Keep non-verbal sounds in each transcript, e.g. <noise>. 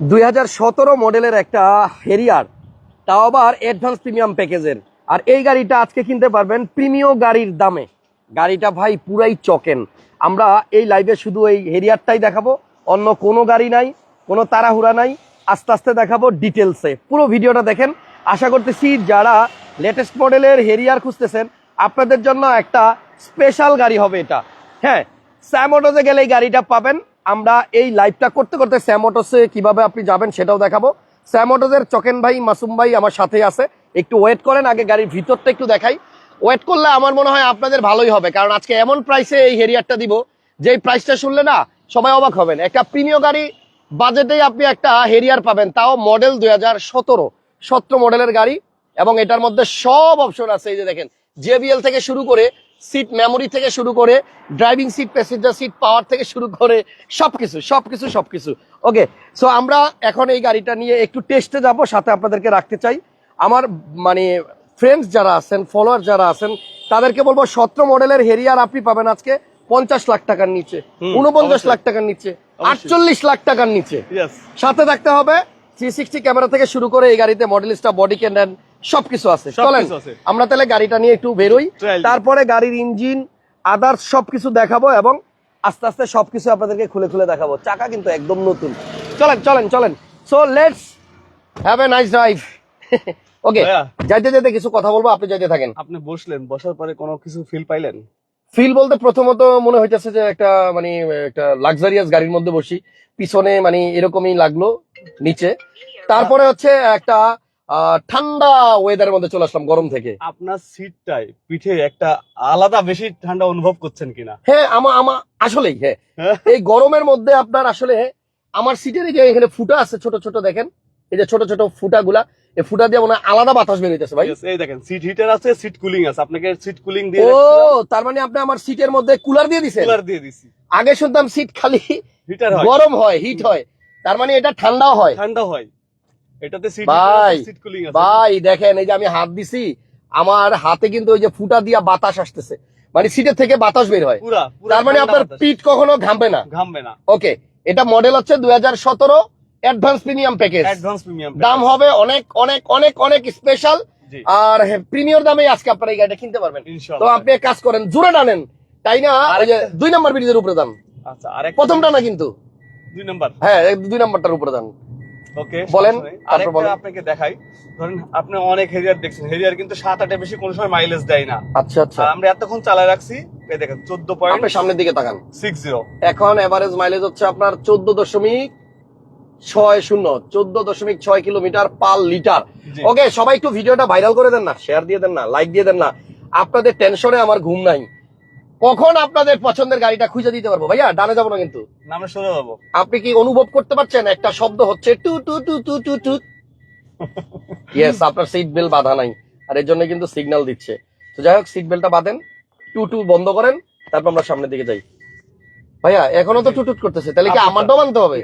দুই হাজার সতেরো মডেলের একটা হেরিয়ার তাও আবার অ্যাডভান্স প্রিমিয়াম প্যাকেজের আর এই গাড়িটা আজকে কিনতে পারবেন প্রিমিয় গাড়ির দামে। গাড়িটা ভাই পুরাই চকেন। আমরা এই লাইভে শুধু এই হেরিয়ারটাই দেখাবো, অন্য কোনো গাড়ি নাই, কোনো তাড়াহুড়া নাই। আস্তে আস্তে দেখাবো ডিটেলসে পুরো ভিডিওটা দেখেন। আশা করতেছি যারা লেটেস্ট মডেলের হেরিয়ার খুঁজতেছেন, আপনাদের জন্য একটা স্পেশাল গাড়ি হবে এটা। হ্যাঁ স্যামোটোসে গেলে এই গাড়িটা পাবেন। আমরা এই লাইভটা করতে করতে স্যামোটোসে কীভাবে আপনি যাবেন সেটাও দেখাবো। স্যামোটোসের চকেন ভাই, মাসুম ভাই আমার সাথে আছে। একটু ওয়েট করেন, আগে গাড়ির ভিতরটা একটু দেখাই। ওয়েট করলে আমার মনে হয় আপনাদের ভালোই হবে, কারণ আজকে এমন প্রাইসে এই হেরিয়ারটা দিব যে প্রাইসটা শুনলে না সবাই অবাক হবেন। একটা প্রিমিয় গাড়ি বাজেটেই আপনি একটা হেরিয়ার পাবেন, তাও মডেল দুই হাজার সতেরো সতেরো মডেলের গাড়ি। এবং এটার মধ্যে সব অপশন আছে, এই যে দেখেন জেবিএল থেকে শুরু করে সিট মেমোরি থেকে শুরু করে driving seat passenger seat power থেকে শুরু করে সবকিছু সবকিছু সবকিছু। ওকে সো আমরা এখন এই গাড়িটা নিয়ে একটু টেস্টে যাব সাথে আপনাদেরকে রাখতে চাই। আমার মানে ফ্রেন্ডস যারা আছেন ফলোয়ার যারা আছেন তাদেরকে বলব সতেরো মডেলের হেরিয়ার আপনি পাবেন আজকে পঞ্চাশ লাখ টাকার নিচে উনপঞ্চাশ লাখ টাকার নিচে আটচল্লিশ লাখ টাকার নিচে। সাথে থাকতে হবে থ্রি সিক্সটি ক্যামেরা থেকে শুরু করে এই গাড়িতে মডেলিস্টা বডি ক্যান্ডেন সবকিছু আছে। চলেন আমরা তাহলে গাড়িটা নিয়ে একটু বেরোই। তারপরে গাড়ির ইঞ্জিন আদার্স সবকিছু দেখাবো এবং আস্তে আস্তে সবকিছু আপনাদেরকে খুলে খুলে দেখাবো। চাকা কিন্তু একদম নতুন। চলেন চলেন চলেন। So let's have a nice drive okay যাইতে যাইতে কিছু কথা বলব আপনি যাইতে থাকেন। আপনি বসলেন বসার পরে কোনো কিছু ফিল পাইলেন? ফিল বলতে প্রথমত মনে হইতেছে যে একটা মানে একটা লাক্সারিয়াস গাড়ির মধ্যে বসি। পিছনে মানে এরকমই লাগল নিচে। তারপরে হচ্ছে একটা ঠান্ডা ওয়েদারের মধ্যে চলে আসলাম গরম থেকে। আপনার সিটটাই পিঠে একটা আলাদা বেশি ঠান্ডা অনুভব করছেন কিনা? হ্যাঁ আমা আমা আসলেই হ্যাঁ। এই গরমের মধ্যে আপনার আসলে আমার সিটের যে এখানে ফুটা আছে ছোট ছোট দেখেন। এই যে ছোট ছোট ফুটা গুলা এই ফুটা দিয়ে মনে হয় আলাদা বাতাস বের হইতেছে ভাই। এই দেখেন সিট হিটার আছে সিট কুলিং আছে। আপনাকে সিট কুলিং দিয়ে ও তার মানে আপনি আমার সিটের মধ্যে কুলার দিয়ে দিছেন? কুলার দিয়ে দিছি। আগে শুনতাম সিট খালি হিটার হয়। গরম হয় হিট হয়। তার মানে এটা ঠান্ডাও হয়। ঠান্ডা হয়। এটাতে সিট ভাই, সিট কুলিং আছে। ভাই দেখেন এই যে আমি হাত দিছি আমার হাতে কিন্তু ওই যে ফুটা দিয়া বাতাস আসতেছে। মানে সিটের থেকে বাতাস বের হয়। তার মানে আপনার। পিঠ কখনো ঘামবে না। ঘামবে না। ওকে এটা মডেল হচ্ছে দুই হাজার সতেরো advance premium package advance premium দাম হবে অনেক অনেক অনেক অনেক স্পেশাল আর প্রিমিয়ার দামে আজকে আপনারা এই গাড়িটা কিনতে পারবেন। তো আপনি এক কাজ করেন জোরে টানেন। তাই না? দুই নম্বর ব্রিজের উপরে দান। আচ্ছা আরেক প্রথমটা না কিন্তু? দুই নাম্বার হ্যাঁ দুই নম্বরটার উপরে দান। ওকে বলেন, আরেকটা আপনাকে দেখাই। ধরেন আপনি অনেক হেরিয়ার দেখছেন। হেরিয়ার কিন্তু সাত আটে বেশি কোনো সময় মাইলেজ দেয় না। আচ্ছা আচ্ছা। আমরা এতক্ষণ চালায় রাখছি। এই দেখেন চোদ্দ পয়েন্ট আপনি সামনের দিকে তাকান। সিক্স জিরো এখন এভারেজ মাইলেজ হচ্ছে আপনার চোদ্দ দশমিক ছয় শূন্য চোদ্দ দশমিক ছয় কিলোমিটার পার লিটার। ওকে সবাই একটু ভিডিওটা ভাইরাল করে দেন না শেয়ার দিয়ে দেন না লাইক দিয়ে দেন না। আপনাদের টেনশনে আমার ঘুম নাই। কখন আপনাদের পছন্দের গাড়িটা খুঁজে দিতে পারব? ভাইয়া ডানে যাব না কিন্তু। যাব। আপনি কি অনুভব করতে পারছেন? একটা শব্দ হচ্ছে two two two two two two. Yes <laughs> আপনার সিট বেল্ট বাঁধা নাই। আর এর জন্য কিন্তু সিগন্যাল দিচ্ছে। তো যাই হোক সিট বেল্টটা বাঁধেন টু টু বন্ধ করেন তারপর আমরা সামনের দিকে যাই। ভাইয়া এখনও তো টুটুট করতেছে। তাহলে কি আমারটাও মানতে হবে?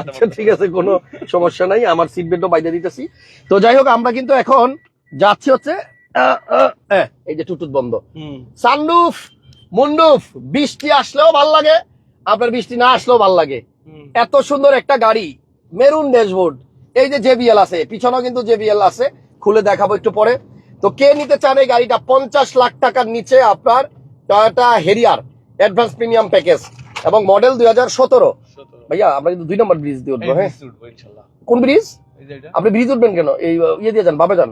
আচ্ছা ঠিক আছে কোনো সমস্যা নাই। আমার সিট বেল্টও বাইরে দিতেছি। তো যাই হোক আমরা কিন্তু এখন যাচ্ছি হচ্ছে এই যে টুটুট বন্ধ। সানরুফ! মুন্ডুফ বৃষ্টি আসলেও ভালো লাগে আপনার বৃষ্টি না আসলেও ভালো লাগে। এত সুন্দর একটা গাড়ি মেরুন ড্যাশবোর্ড এই যে জেবিএল আছে পিছনেও কিন্তু জেবিএল আছে খুলে দেখাবো একটু পরে। তো কে নিতে চান এই গাড়িটা পঞ্চাশ লাখ টাকার নিচে আপনার Toyota Harrier advance premium package এবং মডেল দুই হাজার সতেরো। ভাইয়া আমরা কিন্তু দুই নম্বর ব্রিজ দিয়ে উঠবো হ্যাঁ। কোন ব্রিজ। আপনি ব্রিজ উঠবেন কেন? এই ইয়ে দিয়ে যান বামে যান।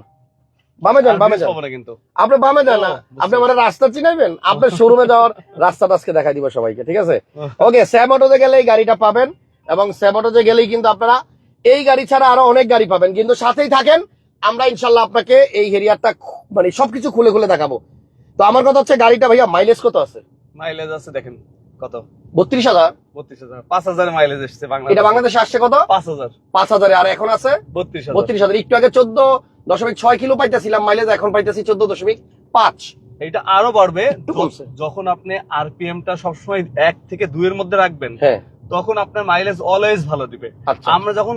বামে যান আর বামে বীজ যান। কিন্তু। আপনি বামে যান না। আপনি আমার রাস্তা চিনাইবেন? আপনার শোরুমে যাওয়ার রাস্তাটা আজকে দেখাই দিব সবাইকে ঠিক আছে? <laughs> ওকে স্যামোটোতে গেলে এই গাড়িটা পাবেন এবং গেলেই কিন্তু আপনারা এই গাড়ি ছাড়া আরও অনেক গাড়ি পাবেন। কিন্তু সাথেই থাকেন আমরা ইনশাল্লাহ আপনাকে এই হেরিয়ারটা মানে সবকিছু খুলে খুলে দেখাবো। তো আমার কথা হচ্ছে গাড়িটা ভাইয়া মাইলেজ কত আছে? মাইলেজ আছে দেখেন। কত? বত্রিশ হাজার? বত্রিশ হাজার। পাঁচ হাজার মাইলেজ এসছে এটা বাংলাদেশে আসছে কত? পাঁচ হাজার। পাঁচ হাজারে আর এখন আছে? বত্রিশ হাজার। বত্রিশ হাজার। একটু আগে চোদ্দ দশমিক ছয় কিলো পাইতেছিলাম মাইলেজ এখন পাইতেছি চোদ্দ দশমিক পাঁচ। এটা আরও বাড়বে। যখন আপনি আরপিএম টা সবসময় এক থেকে দুই এর মধ্যে রাখবেন হ্যাঁ। তখন আপনার মাইলেজ অলওয়েজ ভালো দিবে। আচ্ছা। আমরা যখন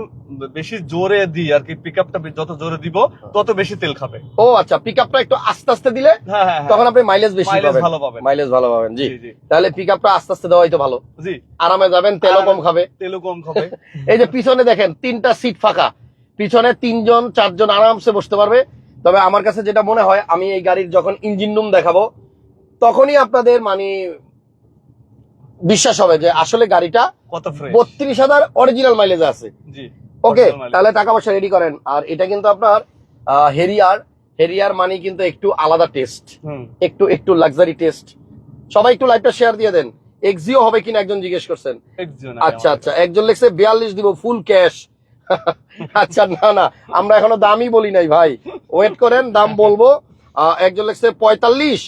বেশি জোরে দিই আর কি পিক আপটা যত জোরে দিব তত বেশি তেল খাবে। ও আচ্ছা পিক আপটা একটু আস্তে আস্তে দিলে হ্যাঁ হ্যাঁ হ্যাঁ। তখন আপনি মাইলেজ বেশি পাবেন। ভালো পাবেন। মাইলেজ ভালো পাবেন জি। তাহলে পিক আপটা আস্তে আস্তে দেওয়াই তো ভালো। জি। আরামে যাবেন তেলও কম খাবে। তেলও কম খাবে। <laughs> এই যে পিছনে দেখেন তিনটা সিট ফাঁকা। পিছনে তিনজন চারজন আরামসে বসতে পারবে। তবে আমার কাছে যেটা মনে হয় আমি এই গাড়ির যখন ইঞ্জিন রুম দেখাবো তখনই আপনাদের মানে বিশ্বাস হবে যে আসলে গাড়িটা কত বত্রিশ হাজার অরিজিনাল মাইলেজ আছে। ওকে তাহলে টাকা পয়সা রেডি করেন। আর এটা কিন্তু আপনার হেরিয়ার হেরিয়ার মানে কিন্তু একটু আলাদা টেস্ট একটু একটু লাক্সারি টেস্ট সবাই একটু লাইভটা শেয়ার দিয়ে দেন। এক্সিও হবে কিনা একজন জিজ্ঞেস করছেন। আচ্ছা আচ্ছা একজন লিখছে বিয়াল্লিশ দিব ফুল ক্যাশ <laughs> আচ্ছা না না আমরা এখনও দামই বলি নাই ভাই। ওয়েট করেন দাম বলব। একজন লিখছে পঁয়তাল্লিশ।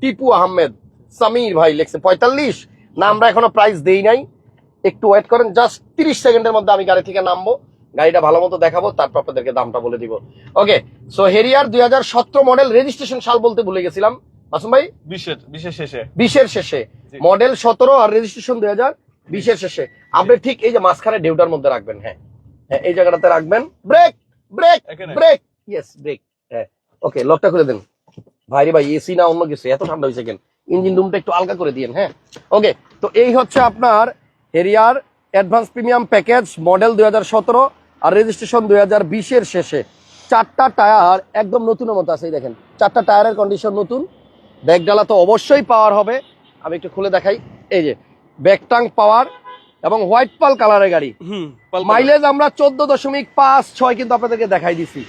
টিপু আহমেদ সামির ভাই লিখছে পঁয়তাল্লিশ। না আমরা এখনও প্রাইস দেই নাই। একটু ওয়েট করেন জাস্ট তিরিশ সেকেন্ডের মধ্যে আমি গাড়ি থেকে নামবো। গাড়িটা ভালো মতো দেখাবো তারপর আপনাদেরকে দামটা বলে দিব। ওকে সো হেরিয়ার দুই হাজার সতেরো মডেল রেজিস্ট্রেশন সাল বলতে ভুলে গেছিলাম। মাসুম ভাই? শেষে। বিশের শেষে। মডেল সতেরো আর রেজিস্ট্রেশন দুই হাজার বিশের শেষে। আপনি ঠিক এই যে মাঝখানে ডেউটার মধ্যে রাখবেন হ্যাঁ। হ্যাঁ এই জায়গাটাতে রাখবেন। Brake brake brake yes brake হ্যাঁ ওকে লকটা করে দেন। ভাই রে ভাই এসি না অন্য কিছু এত ঠান্ডা হয়েছে কেন? ইঞ্জিন রুমটা একটু আলগা করে দিয়েন হ্যাঁ? ওকে তো এই হচ্ছে আপনার Harrier advance premium package model দুই হাজার সতেরো আর রেজিস্ট্রেশন দুই হাজার বিশের শেষে। চারটা টায়ার একদম নতুনের মতো আছে দেখেন। চারটা টায়ারের কন্ডিশন নতুন। ব্যাগডালা তো অবশ্যই পাওয়ার হবে। আমি একটু খুলে দেখাই। এই যে ব্যাকটাং পাওয়ার এবং হোয়াইট পাল কালারের গাড়ি। মাইলেজ আমরা চোদ্দ দশমিক পাঁচ ছয় কিন্তু আপনাদেরকে দেখাই দিছি।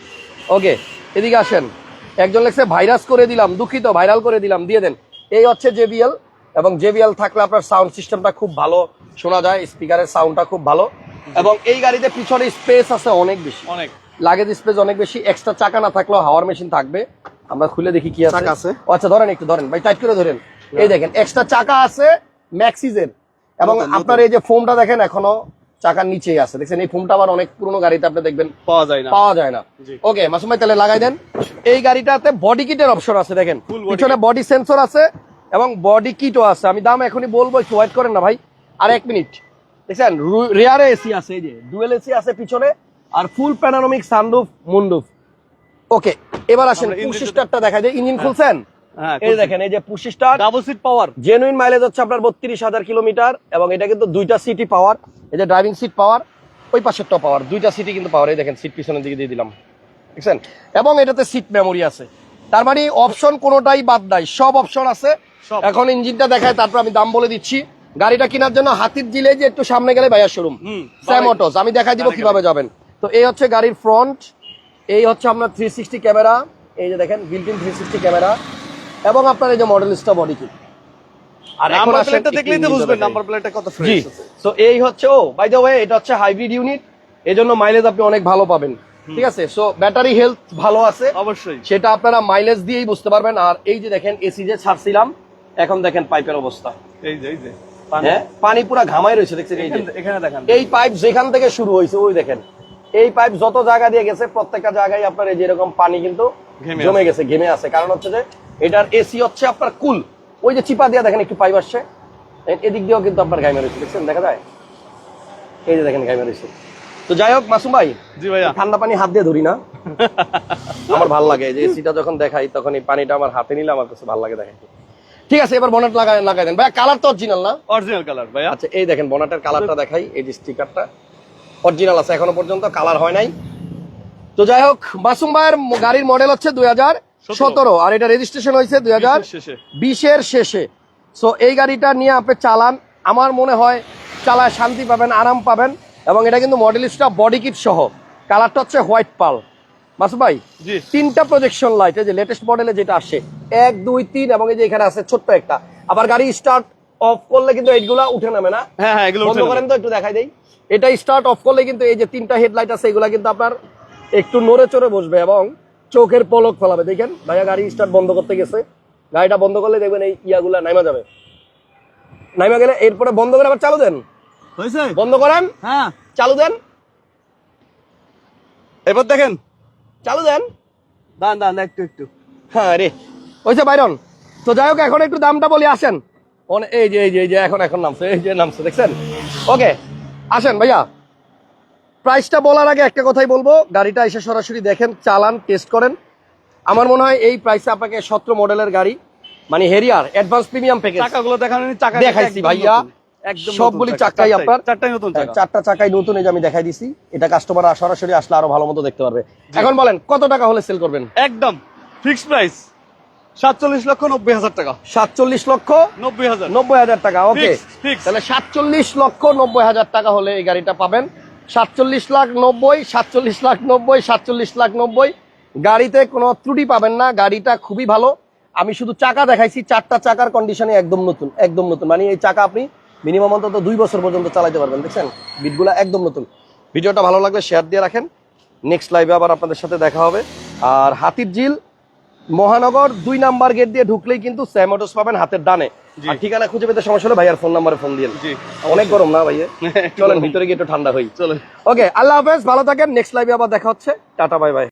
ওকে এদিকে আসেন। একজন লেখছে ভাইরাস করে দিলাম দুঃখিত ভাইরাল করে দিলাম দিয়ে দেন। এই হচ্ছে জেবিএল এবং জেবিএল থাকলে আপনার সাউন্ড সিস্টেমটা খুব ভালো শোনা যায় স্পিকারের সাউন্ডটা খুব ভালো। এবং এই গাড়িতে পিছনে স্পেস আছে অনেক বেশি। অনেক। লাগেজ স্পেস অনেক বেশি এক্সট্রা চাকা না থাকলেও হাওয়ার মেশিন থাকবে। আমরা খুলে দেখি কি আছে। আচ্ছা ধরেন একটু ধরেন। ভাই টাইট করে ধরেন। এই দেখেন এক্সট্রা চাকা আছে ম্যাক্সিজের এবং। আপনার এই যে ফোমটা দেখেন এখনও চাকার নিচেই আছে। দেখছেন এই ফোমটা আবার অনেক পুরনো গাড়িতে আপনি দেখবেন। পাওয়া যায় না। পাওয়া যায় না। ওকে মাসুম ভাই তাহলে লাগাই দেন। এই গাড়িটাতে বডি কিটের অপশন আছে দেখেন। পিছনে বডি সেন্সর আছে এবং বডি কিটও আছে। আমি দাম এখনই বলব একটু ওয়েট করেন না ভাই। আর এক মিনিট দেখছেন রেয়ারে এসি আছে এই যে ডুয়েল এসি আছে পিছনে আর ফুল প্যানারোমিক সানরুফ মুন্ডুফ ওকে এবার আসেন পুশি টা- স্টারটা দেখা যায় ইঞ্জিন খুলছেন? এই দেখেন এই যে push start double seat power genuine mileage হচ্ছে আপনার বত্রিশ হাজার কিলোমিটার এবং এটা কিন্তু দুইটা সিটি পাওয়ার এই যে ড্রাইভিং সিট পাওয়ার ওই পাশেরটা পাওয়ার দুইটা সিটি কিন্তু পাওয়ার এই দেখেন সিট পিছনের দিকে দিয়ে দিলাম। দেখছেন? এবং এটাতে সিট মেমোরি আছে। তার মানে অপশন কোনোটাই বাদ নাই। সব অপশন আছে। এখন ইঞ্জিনটা দেখায় তারপর আমি দাম বলে দিচ্ছি। গাড়িটা কেনার জন্য হাতির জিলে যে একটু সামনে গেলে ভাইয়ার শোরুম হুম, স্যাম অটোস আমি দেখাই দিব কীভাবে যাবেন। তো এই হচ্ছে গাড়ির ফ্রন্ট এই হচ্ছে আপনার থ্রি সিক্সটি ক্যামেরা এই যে দেখেন built in three sixty camera এবং আপনার এই যে মডেলিস্টা বডি কিট আর এখন দেখলেই তো বুঝবেন নাম্বার প্লেটটা কত ফ্রেশ আছে। এই হচ্ছে ও বাই দ্য ওয়ে এটা হচ্ছে হাইব্রিড ইউনিট এই জন্য মাইলেজ আপনি অনেক ভালো পাবেন ঠিক আছে? সো ব্যাটারি হেলথ ভালো আছে। অবশ্যই। সেটা আপনারা মাইলেজ দিয়েই বুঝতে পারবেন আর এই যে দেখেন এসি যে ছাড়ছিলাম এখন দেখেন পাইপের অবস্থা। এই যে এই যে পানি। হ্যাঁ পুরা ঘামাই রয়েছে দেখছেন এই যে। এখানে- এখানে দেখান। এই পাইপ যেখান থেকে শুরু হয়েছে ওই দেখেন। এই পাইপ যত জায়গা দিয়ে গেছে প্রত্যেকটা জায়গায় আপনার এই যেরকম পানি কিন্তু জমে গেছে ঘেমে আছে। কারণ হচ্ছে যে এটার এসি হচ্ছে আপনার কুল ওই যে চিপা দিয়ে দেখেন একটু পাইপ আসছে। এদিক দিয়েও কিন্তু আপনার গাইমে রয়েছে দেখছেন? দেখা যায়? এই যে দেখেন গাইমে রয়েছে। তো যাই হোক মাসুম ভাই জি ভাইয়া। ঠান্ডা পানি হাত দিয়ে ধরি না। <laughs> আমার ভালো লাগে যে এসিটা যখন দেখাই তখন এই পানিটা আমার হাতে নিলে আমার কাছে ভালো লাগে দেখাই ঠিক আছে এবার বনেট লাগাই লাগাই দেন। ভাই কালার তো অরিজিনাল না? অরিজিনাল কালার ভাইয়া। আচ্ছা এই দেখেন বনাটের কালারটা দেখাই এই যে স্টিকারটা অরিজিনাল আছে এখনও পর্যন্ত কালার হয় নাই। তো যাই হোক মাসুম ভাইয়ের গাড়ির মডেল হচ্ছে দুই হাজার সতেরো। আর এটা রেজিস্ট্রেশন হয়েছে দুই হাজার বিশের শেষে। সো এই গাড়িটা নিয়ে আপনি চালান আমার মনে হয় চালায় শান্তি পাবেন আরাম পাবেন এবং এটা কিন্তু মডেল মডেলিস্টটা বডি কিট সহ। কালারটা হচ্ছে হোয়াইট পাল মাসুম ভাই তিনটা প্রজেকশন লাইট এই যে লেটেস্ট মডেলে যেটা আসে এক দুই তিন এবং এই যে এখানে আছে ছোট্ট একটা। আবার গাড়ি স্টার্ট অফ করলে কিন্তু এইগুলা উঠে নামে না। হ্যাঁ হ্যাঁ এগুলো বন্ধ করেন তো একটু দেখাই দেই। এটা স্টার্ট অফ করলে কিন্তু এই যে তিনটা হেডলাইট আছে এগুলা কিন্তু আপনার একটু নড়ে চড়ে বসবে এবং চোখের পলক ফেলাবে। দেখেন ভাইয়া গাড়ি স্টার্ট বন্ধ করতে গেছে। গাড়িটা বন্ধ করলে দেখবেন এই ইয়াগুলা নাইমা যাবে। নাইমা গেলে এরপরে বন্ধ করে আবার চালু দেন। হয়েছে? বন্ধ করেন। হ্যাঁ। চালু দেন। এবার দেখেন। চালু দেন। দান দান একটু একটু। হ্যাঁ রে। ওইসে বাইরন। তো যাই হোক এখন একটু দামটা বলি আসেন। এই যে এই যে এই যে এখন এখন নামছে এই যে নামছে দেখছেন? ওকে আসেন ভাইয়া। প্রাইসটা বলার আগে একটা কথাই বলব গাড়িটা এসে সরাসরি দেখেন চালান টেস্ট করেন। আমার মনে হয় এই প্রাইসে আপনাকে সতেরো মডেলের গাড়ি মানে হেরিয়ার অ্যাডভান্স প্রিমিয়াম প্যাকেজ চাকাগুলো দেখানো চাকা দেখাইছি ভাইয়া। সবগুলি চাকাই আপনার- চারটাই নতুন চারটা চাকাই নতুন এই যে আমি দেখাই দিছি। এটা কাস্টমার সরাসরি আসলে আরও ভালো মতো দেখতে পারবে। এখন বলেন কত টাকা হলে সেল করবেন? একদম ফিক্সড প্রাইস সাতচল্লিশ লক্ষ নব্বই হাজার টাকা। সাতচল্লিশ লক্ষ নব্বই হাজার। নব্বই হাজার টাকা ওকে। তাহলে সাতচল্লিশ লক্ষ নব্বই হাজার টাকা হলে এই গাড়িটা পাবেন। সাতচল্লিশ লাখ নব্বই সাতচল্লিশ লাখ নব্বই সাতচল্লিশ লাখ নব্বই। গাড়িতে কোনো ত্রুটি পাবেন না গাড়িটা খুবই ভালো। আমি শুধু চাকা দেখাইছি চারটা চাকার কন্ডিশনে একদম নতুন একদম নতুন। মানে এই চাকা আপনি মিনিমাম অন্তত দুই বছর পর্যন্ত চালাতে পারবেন দেখছেন? বিটগুলা একদম নতুন। ভিডিওটা ভালো লাগলে শেয়ার দিয়ে রাখেন। নেক্সট লাইভে আবার আপনাদের সাথে দেখা হবে। আর হাতির ঝিল মহানগর দুই নাম্বার গেট দিয়ে ঢুকলেই কিন্তু স্যাম অটোস পাবেন হাতের ডানে। আর ঠিকানা খুঁজে পেতে সমস্যা হলে ভাইয়ার ফোন নাম্বারে ফোন দিয়ে অনেক গরম না ভাইয়া? <laughs> চলেন ভিতরে গিয়ে একটু ঠান্ডা হই। চলে ওকে আল্লাহ হাফেজ ভালো থাকেন। নেক্সট লাইভে আবার দেখা হচ্ছে। Tata bye bye